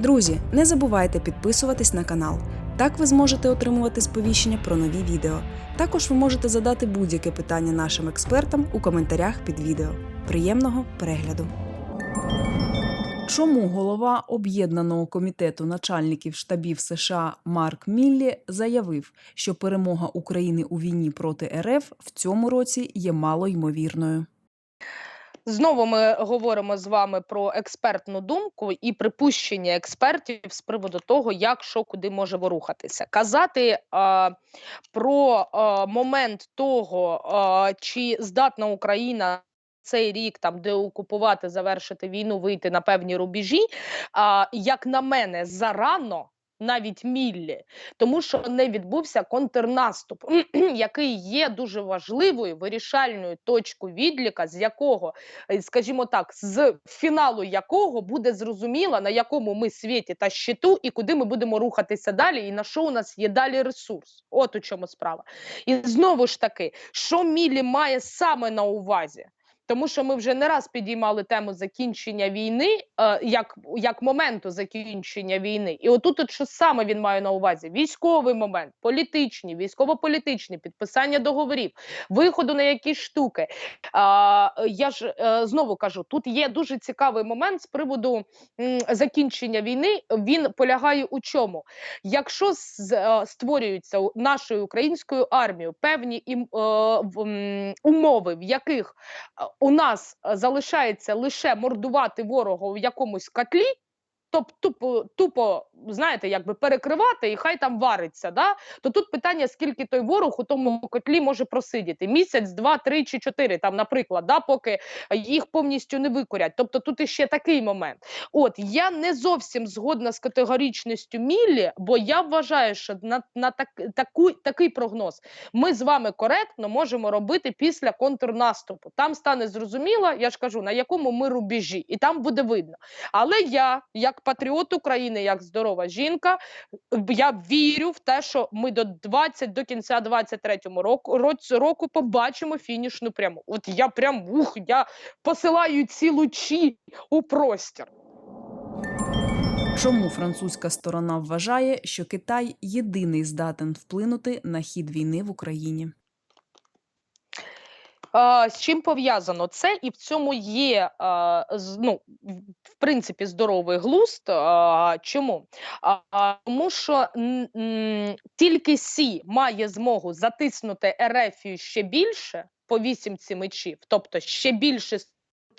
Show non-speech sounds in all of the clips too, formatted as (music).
Друзі, не забувайте підписуватись на канал. Так ви зможете отримувати сповіщення про нові відео. Також ви можете задати будь-яке питання нашим експертам у коментарях під відео. Приємного перегляду! Чому голова об'єднаного комітету начальників штабів США Марк Міллі заявив, що перемога України у війні проти РФ в цьому році є мало ймовірною? Знову ми говоримо з вами про експертну думку і припущення експертів з приводу того, як що куди може ворухатися. Казати а, про а, момент того, а, чи здатна Україна. Цей рік там деокупувати, завершити війну, вийти на певні рубежі. А, як на мене, зарано навіть міллі, тому що не відбувся контрнаступ, (clears throat) який є дуже важливою вирішальною точкою відліка, з якого, е, скажімо так, з фіналу якого буде зрозуміло, на якому ми світі та щиту, і куди ми будемо рухатися далі, і на що у нас є далі ресурс. От у чому справа. І знову ж таки, що Міллі має саме на увазі? Тому що ми вже не раз підіймали тему закінчення війни, е, як як моменту закінчення війни, і отут, от що саме він має на увазі: військовий момент, політичні, військово-політичні, підписання договорів, виходу на якісь штуки. А, я ж е, знову кажу: тут є дуже цікавий момент з приводу м, закінчення війни. Він полягає у чому? Якщо з, е, створюються нашою українською армією певні ім, е, умови, в яких е, у нас е, залишається лише мордувати ворога в якомусь котлі, тобто тупо, тупо знаєте, якби перекривати і хай там вариться. Да? То тут питання, скільки той ворог у тому котлі може просидіти: місяць, два, три чи чотири, там, наприклад, да, поки їх повністю не викорять. Тобто тут іще такий момент. От я не зовсім згодна з категоричністю Міллі, бо я вважаю, що на, на так, таку, такий прогноз ми з вами коректно можемо робити після контрнаступу. Там стане зрозуміло, я ж кажу, на якому ми рубежі, і там буде видно. Але я, як патріот України, як здорова жінка, я вірю в те, що ми до 20, до кінця 23-му року року побачимо фінішну пряму. От я прям ух, я посилаю ці лучі у простір. Чому французька сторона вважає, що Китай єдиний здатен вплинути на хід війни в Україні? З чим пов'язано це, і в цьому є з- ну, в- принципі здоровий глузд. Чому? Тому що тільки Сі має змогу затиснути Ерефію ще більше по вісімці мечів, тобто ще більше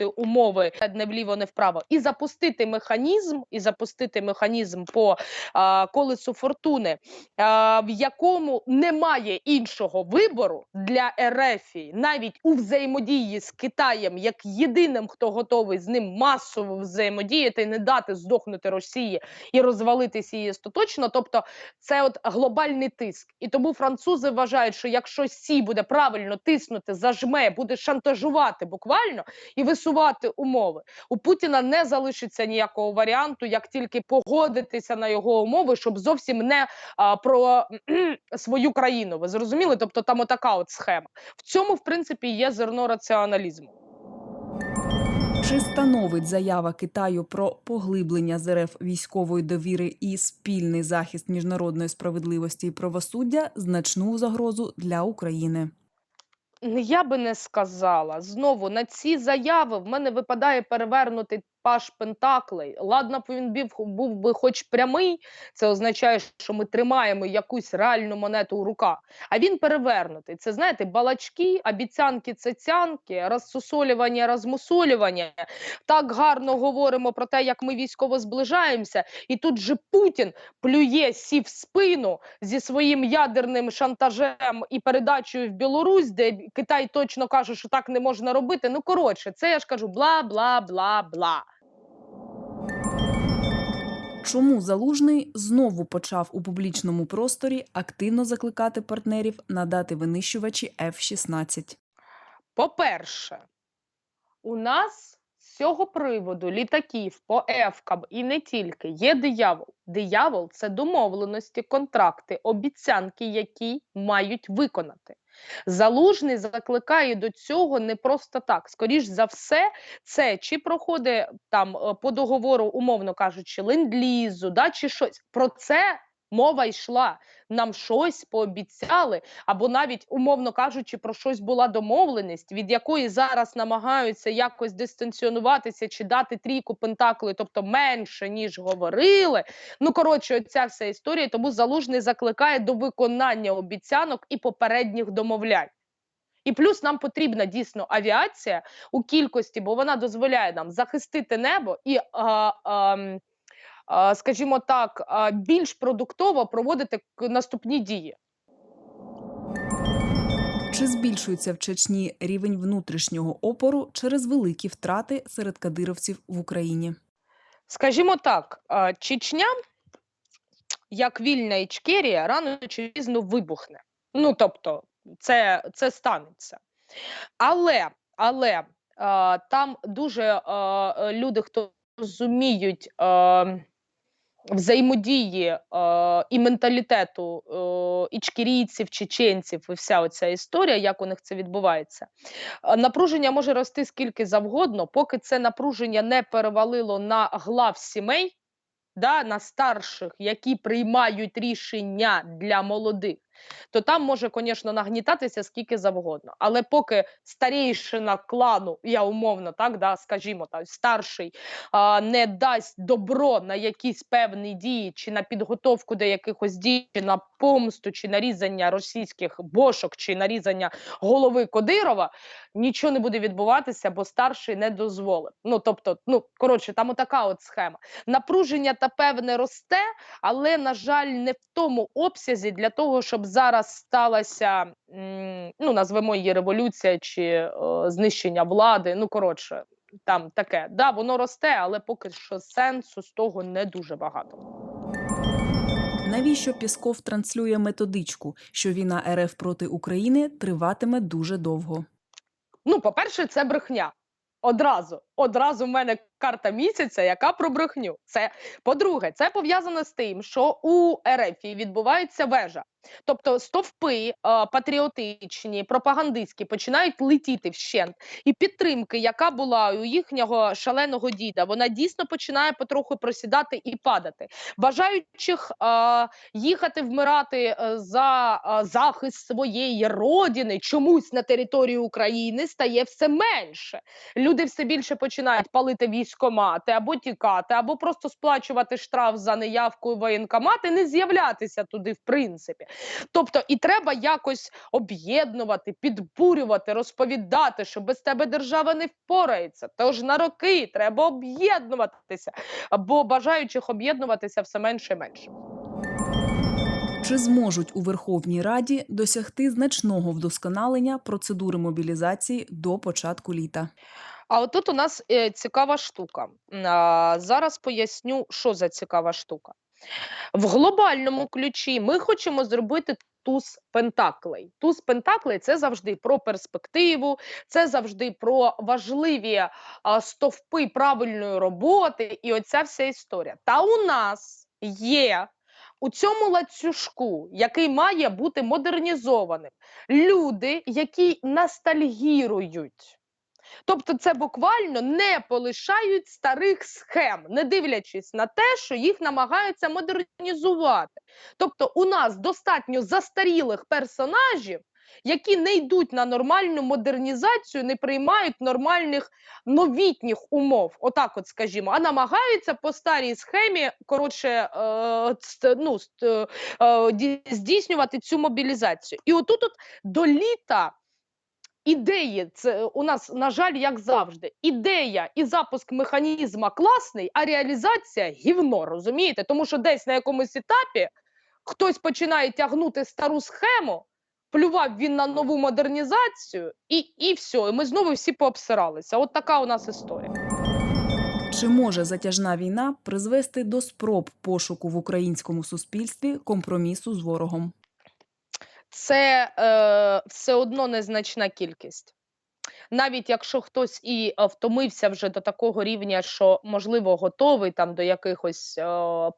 створити умови не вліво, не вправо, і запустити механізм, і запустити механізм по а, колесу фортуни, а, в якому немає іншого вибору для Ерефії, навіть у взаємодії з Китаєм, як єдиним, хто готовий з ним масово взаємодіяти, не дати здохнути Росії і розвалитися її остаточно. Тобто, це от глобальний тиск. І тому французи вважають, що якщо Сі буде правильно тиснути, зажме, буде шантажувати буквально і висувати умови, у Путіна не залишиться ніякого варіанту, як тільки погодитися на його умови, щоб зовсім не а, про свою країну. Ви зрозуміли? Тобто там отака от схема. В цьому, в принципі, є зерно раціоналізму. Чи становить заява Китаю про поглиблення з РФ військової довіри і спільний захист міжнародної справедливості і правосуддя значну загрозу для України? Я би не сказала. Знову на ці заяви в мене випадає перевернутий паш Пентаклей. Ладно, він був, би хоч прямий, це означає, що ми тримаємо якусь реальну монету у руках. А він перевернутий. Це знаєте, балачки, обіцянки, цецянки, розсусолювання, розмусолювання. Так гарно говоримо про те, як ми військово зближаємося, і тут же Путін плює сі в спину зі своїм ядерним шантажем і передачею в Білорусь, де Китай точно каже, що так не можна робити. Ну коротше, це я ж кажу бла бла бла бла. Чому Залужний знову почав у публічному просторі активно закликати партнерів надати винищувачі F-16? По-перше, у нас з цього приводу літаків по ефкам і не тільки є диявол. Диявол це домовленості, контракти, обіцянки, які мають виконати. Залужний закликає до цього не просто так. Скоріш за все, це чи проходить там е, по договору, умовно кажучи, ленд-лізу, да, чи щось. Про це мова йшла. Нам щось пообіцяли, або навіть, умовно кажучи, про щось була домовленість, від якої зараз намагаються якось дистанціонуватися чи дати трійку пентаклей, тобто менше, ніж говорили. Ну, коротше, оця вся історія. Тому залужний закликає до виконання обіцянок і попередніх домовлянь. І плюс нам потрібна дійсно авіація у кількості, бо вона дозволяє нам захистити небо і, а, а, скажімо так, більш продуктово проводити наступні дії. Чи збільшується в Чечні рівень внутрішнього опору через великі втрати серед кадировців в Україні? Скажімо так, Чечня, як вільна Ічкерія, рано чи пізно вибухне. Ну тобто, це, це станеться. Але, але там дуже люди, хто розуміють а, взаємодії е, і менталітету е, ічкірійців, чеченців, і вся оця історія, як у них це відбувається. Напруження може рости скільки завгодно, поки це напруження не перевалило на глав сімей, да, на старших, які приймають рішення для молодих, то там може, звісно, нагнітатися скільки завгодно. Але поки старейшина клану, я умовно так, да, скажімо так, старший а, не дасть добро на якісь певні дії, чи на підготовку до якихось дій, чи на помсту, чи на різання російських бошок, чи на різання голови Кодирова, нічого не буде відбуватися, бо старший не дозволив. Ну тобто, ну коротше, там отака от схема. Напруження та певне росте, але на жаль, не в тому обсязі для того, щоб зараз сталася, ну назвемо її революція чи е, знищення влади. Ну коротше, там таке. Да, воно росте, але поки що сенсу з того не дуже багато. Навіщо Пісков транслює методичку, що війна РФ проти України триватиме дуже довго? Ну, по-перше, це брехня. Одразу, одразу в мене карта місяця, яка про брехню. Це по-друге, це пов'язано з тим, що у РФ відбувається вежа. Тобто стовпи е, патріотичні, пропагандистські починають летіти вщент. І підтримки, яка була у їхнього шаленого діда, вона дійсно починає потроху просідати і падати. Бажаючих е, їхати вмирати е, за е, захист своєї родини чомусь на території України стає все менше. Люди все більше починають палити військомати або тікати, або просто сплачувати штраф за неявку в воєнкомат не з'являтися туди, в принципі. Тобто, і треба якось об'єднувати, підбурювати, розповідати, що без тебе держава не впорається. Тож на роки треба об'єднуватися, бо бажаючих об'єднуватися все менше і менше. Чи зможуть у Верховній Раді досягти значного вдосконалення процедури мобілізації до початку літа? А отут у нас е, цікава штука. А, зараз поясню, що за цікава штука. В глобальному ключі ми хочемо зробити туз пентаклей. Туз пентаклей це завжди про перспективу, це завжди про важливі а, стовпи правильної роботи, і оця вся історія. Та у нас є. У цьому ланцюжку, який має бути модернізованим, люди, які ностальгірують. Тобто це буквально не полишають старих схем, не дивлячись на те, що їх намагаються модернізувати. Тобто, у нас достатньо застарілих персонажів, які не йдуть на нормальну модернізацію, не приймають нормальних новітніх умов, отак, от скажімо, а намагаються по старій схемі коротше е, ну, е, здійснювати цю мобілізацію. І отут от до літа ідеї, це у нас, на жаль, як завжди, ідея і запуск механізма класний, а реалізація гівно, розумієте? Тому що десь на якомусь етапі хтось починає тягнути стару схему, плював він на нову модернізацію, і, і все, і ми знову всі пообсиралися. От така у нас історія. Чи може затяжна війна призвести до спроб пошуку в українському суспільстві компромісу з ворогом? Це е, все одно незначна кількість. навіть якщо хтось і е, втомився вже до такого рівня, що можливо готовий там до якихось е,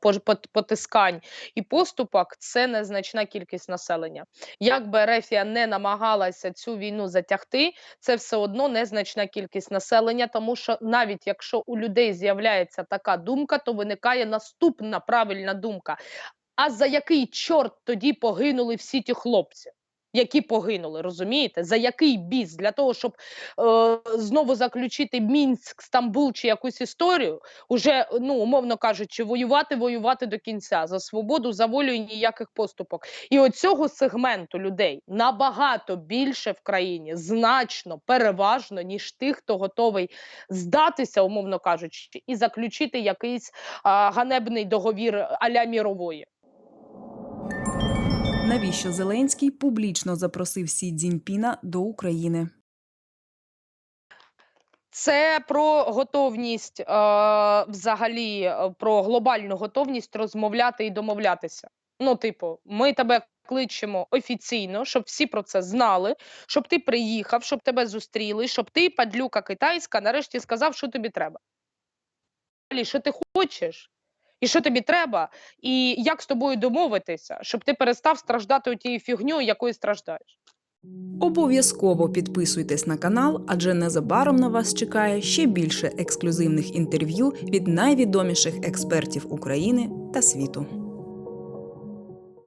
потискань і поступок, це незначна кількість населення. Як би Ерефія не намагалася цю війну затягти, це все одно незначна кількість населення, тому що навіть якщо у людей з'являється така думка, то виникає наступна правильна думка. А за який чорт тоді погинули всі ті хлопці? Які погинули, розумієте? За який біс? Для того, щоб е, знову заключити Мінськ, Стамбул чи якусь історію, уже, ну, умовно кажучи, воювати, воювати до кінця за свободу, за волю і ніяких поступок. І оцього сегменту людей набагато більше в країні, значно переважно, ніж тих, хто готовий здатися, умовно кажучи, і заключити якийсь а, ганебний договір аля мірової. Навіщо Зеленський публічно запросив Сі Цзіньпіна до України? Це про готовність, е, взагалі, е, про глобальну готовність розмовляти і домовлятися. Ну, типу, ми тебе кличемо офіційно, щоб всі про це знали, щоб ти приїхав, щоб тебе зустріли, щоб ти, падлюка китайська, нарешті сказав, що тобі треба. Що ти хочеш, і що тобі треба, і як з тобою домовитися, щоб ти перестав страждати тією фігньою, якою страждаєш. Обов'язково підписуйтесь на канал, адже незабаром на вас чекає ще більше ексклюзивних інтерв'ю від найвідоміших експертів України та світу.